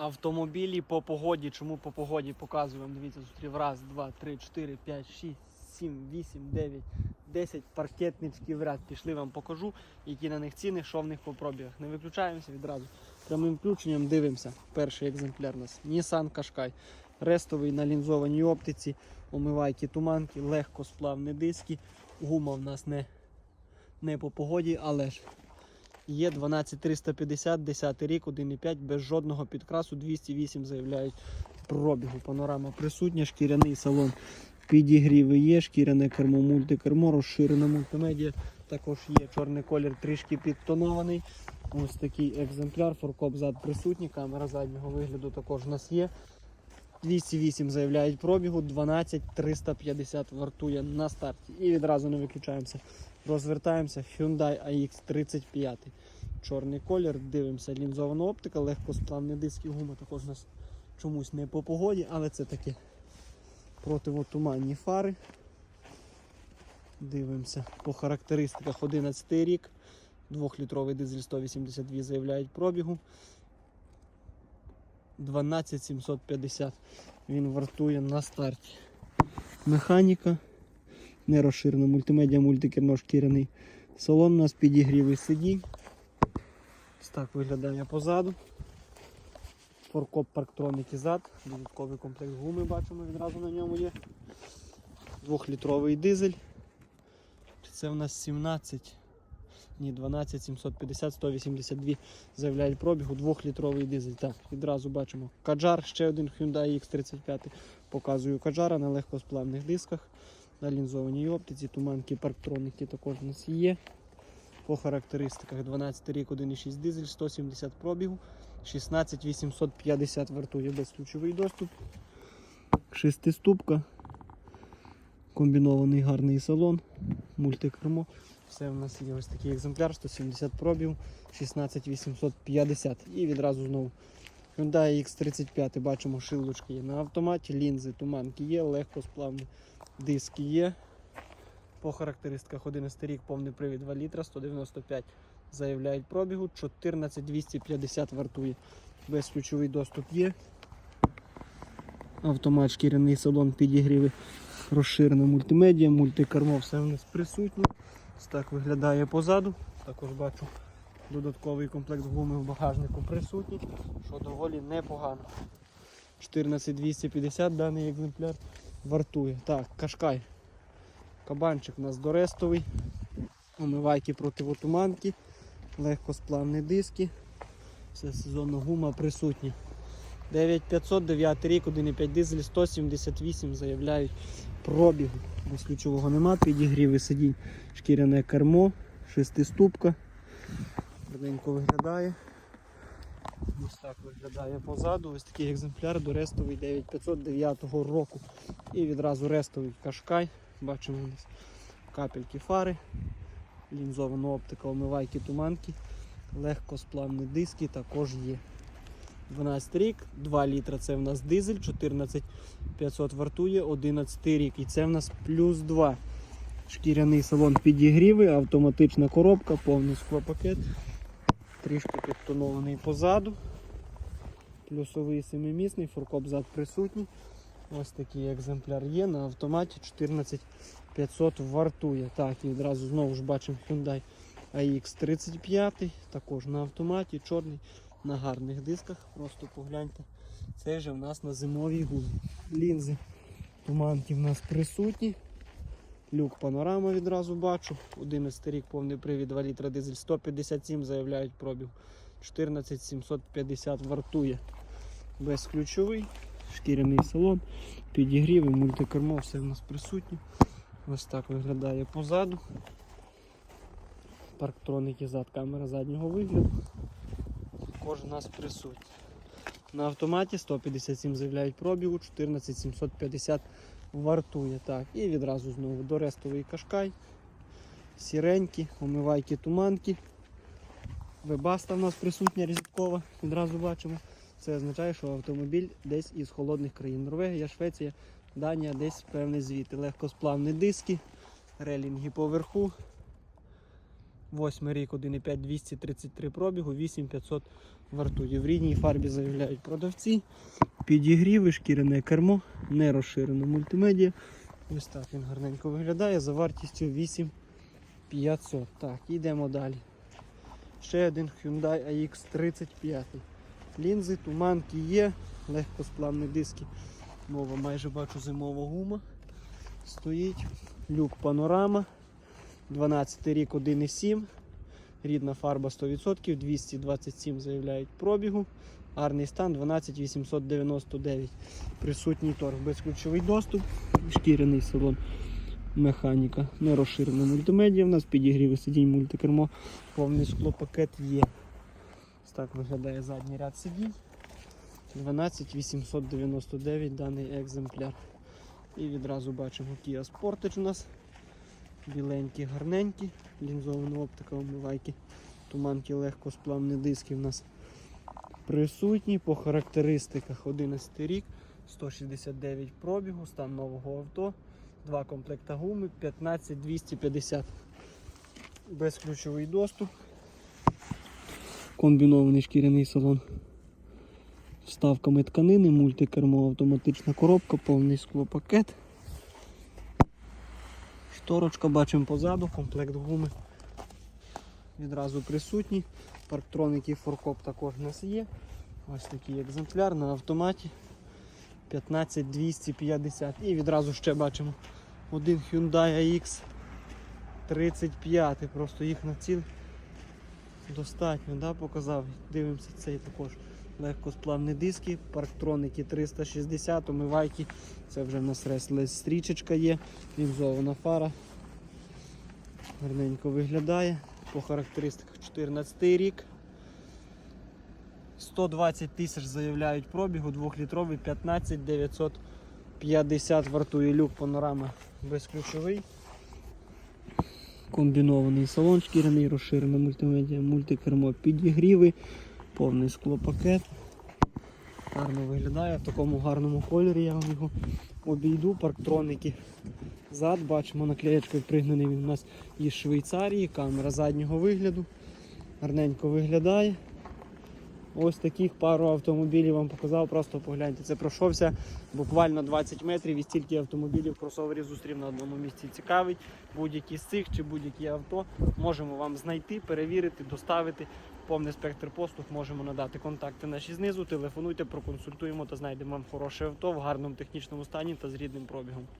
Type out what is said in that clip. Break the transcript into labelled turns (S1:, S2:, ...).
S1: Автомобілі по погоді. Чому по погоді показую вам? Дивіться, зустрів раз, два, три, чотири, п'ять, шість, сім, вісім, дев'ять, десять паркетничків ряд. Пішли вам покажу, які на них ціни, що в них по пробігах. Не виключаємося відразу. Прямим включенням дивимося. Перший екземпляр у нас Nissan Qashqai. Рестовий на лінзованій оптиці, омивайки, туманки, легкосплавні диски. Гума в нас не, не по погоді, але ж Є 12350, 10 рік, 1,5, без жодного підкрасу, 208 заявляють пробігу. Панорама присутня, шкіряний салон підігріви є, шкіряне кермо, мультикермо, розширена мультимедіа. Також є чорний колір, трішки підтонований. Ось такий екземпляр, форкоп зад присутній, камера заднього вигляду також у нас є. 208 заявляють пробігу, 12 350 вартує на старті. І відразу не виключаємося. Розвертаємося Hyundai AX35. Чорний колір, дивимося лінзована оптика, легкосплавні диски гума також у нас чомусь не по погоді, але це таке противотуманні фари. Дивимося по характеристиках 11 рік. 2-літровий дизель 182 заявляють пробігу. 12750 він вартує на старті. Механіка не розширена мультимедіа, мультикерно шкіряний. Салон у нас підігрівий сидінь. Ось так виглядає позаду. Форкоп парктроники зад, додатковий комплект гуми бачимо відразу на ньому є. Двохлітровий дизель. Це в нас 17, ні, 12 750, 182 заявляють пробігу, двохлітровий дизель. Так, відразу бачимо Каджар, ще один Hyundai X35. Показую Каджара на легкосплавних дисках на лінзованій оптиці, туманки, парктроники також у нас є. По характеристиках 12 рік, 1,6 дизель, 170 пробігу, 16 850 вартує безключовий доступ. Шестиступка, комбінований гарний салон, мультикермо. Все в нас є ось такий екземпляр, 170 пробігу, 16 850 і відразу знову Hyundai X35 бачимо шилочки є на автоматі, лінзи, туманки є, легкосплавні диски є. По характеристиках 11 рік повний привід 2 літра, 195 заявляють пробігу, 14250 вартує. Безключовий доступ є. Автомат, шкіряний салон, підігріви, розширена мультимедіа, мультикермо, все в нас присутнє. Так виглядає позаду. Також бачу додатковий комплект гуми в багажнику присутній, що доволі непогано. 14250 даний екземпляр вартує. Так, кашкай. Кабанчик у нас дорестовий. Омивайки противотуманки, легкосплавні диски. Все сезонна гума присутня. 9500, 9 рік, 1,5 дизель, 178 заявляють пробігу. Без ключового нема, підігріви сидінь, шкіряне кермо, шестиступка. Гарненько виглядає. Ось так виглядає позаду. Ось такий екземпляр до рестовий 9509 року. І відразу рестовий кашкай. Бачимо у нас капельки фари, лінзована оптика, омивайки, туманки, легкосплавні диски також є. 12 рік, 2 літра це в нас дизель, 14500 вартує, 11 рік. І це в нас плюс 2. Шкіряний салон підігріви, автоматична коробка, повний склопакет. Трішки підтонований позаду. Плюсовий семимісний, фуркоп зад присутній. Ось такий екземпляр є на автоматі 14500 вартує. Так, і одразу знову ж бачимо Hyundai AX35, також на автоматі, чорний, на гарних дисках. Просто погляньте. Це вже в нас на зимовій гумі. Лінзи туманки в нас присутні. Люк панорама відразу бачу. 11 рік повний привід 2 літра дизель 157 заявляють пробіг. 14750 вартує. Безключовий, шкіряний салон, підігріви, мультикермо, все в нас присутнє. Ось так виглядає позаду. Парктроники зад, камера заднього вигляду. Також у нас присутні. На автоматі 157 заявляють пробігу, 14750 вартує. Так, і відразу знову до рестовий кашкай. Сіренькі, омивайки, туманки. Вебаста в нас присутня різкова, відразу бачимо. Це означає, що автомобіль десь із холодних країн. Норвегія, Швеція, Данія, десь певний звідти. Легкосплавні диски, релінги поверху. Восьмий рік 1,5 233 пробігу, 8500 вартує. В рідній фарбі заявляють продавці. Підігріви, шкіряне кермо, не розширено мультимедіа. Ось так він гарненько виглядає за вартістю 8500. Так, йдемо далі. Ще один Hyundai AX35. Лінзи, туманки є, легкосплавні диски. Мова майже бачу зимова гума. Стоїть. Люк панорама. 12 рік 1,7. Рідна фарба 100%, 227 заявляють пробігу. Гарний стан 12899. Присутній торг, безключовий доступ, шкіряний салон, механіка, не розширена мультимедіа. У нас підігріви сидінь, мультикермо, повний склопакет є. Ось так виглядає задній ряд сидінь. 12899 даний екземпляр. І відразу бачимо Kia Sportage у нас. Біленькі, гарненькі, лінзована оптика, омивайки, туманки легко сплавні диски в нас присутні. По характеристиках 11 рік, 169 пробігу, стан нового авто, два комплекта гуми, 15250. Безключовий доступ. Комбінований шкіряний салон. Вставками тканини, мультикермо, автоматична коробка, повний склопакет. Шторочка бачимо позаду, комплект гуми відразу присутній. Парктроники форкоп також у нас є. Ось такий екземпляр на автоматі 15250. І відразу ще бачимо один Hyundai AX 35. Просто їх на ціл достатньо, да, показав. Дивимося цей також. Легкосплавні диски, парктроники 360, омивайки. Це вже в нас реслес стрічечка є, лінзована фара. Гарненько виглядає. По характеристиках 14 рік. 120 тисяч заявляють пробігу, 2-літровий 15 950 вартує люк панорама безключовий. Комбінований салон шкіряний, розширена мультимедіа, мультикермо підігріви, повний склопакет. Гарно виглядає в такому гарному кольорі. Я вам його обійду. Парктроники зад. Бачимо наклеєчкою пригнаний він у нас із Швейцарії. Камера заднього вигляду. Гарненько виглядає. Ось таких пару автомобілів вам показав, просто погляньте. Це пройшовся буквально 20 метрів і стільки автомобілів кросоверів зустрів на одному місці. Цікавить будь-які з цих чи будь-які авто. Можемо вам знайти, перевірити, доставити. Повний спектр послуг можемо надати контакти наші знизу. Телефонуйте, проконсультуємо та знайдемо вам хороше авто в гарному технічному стані та з рідним пробігом.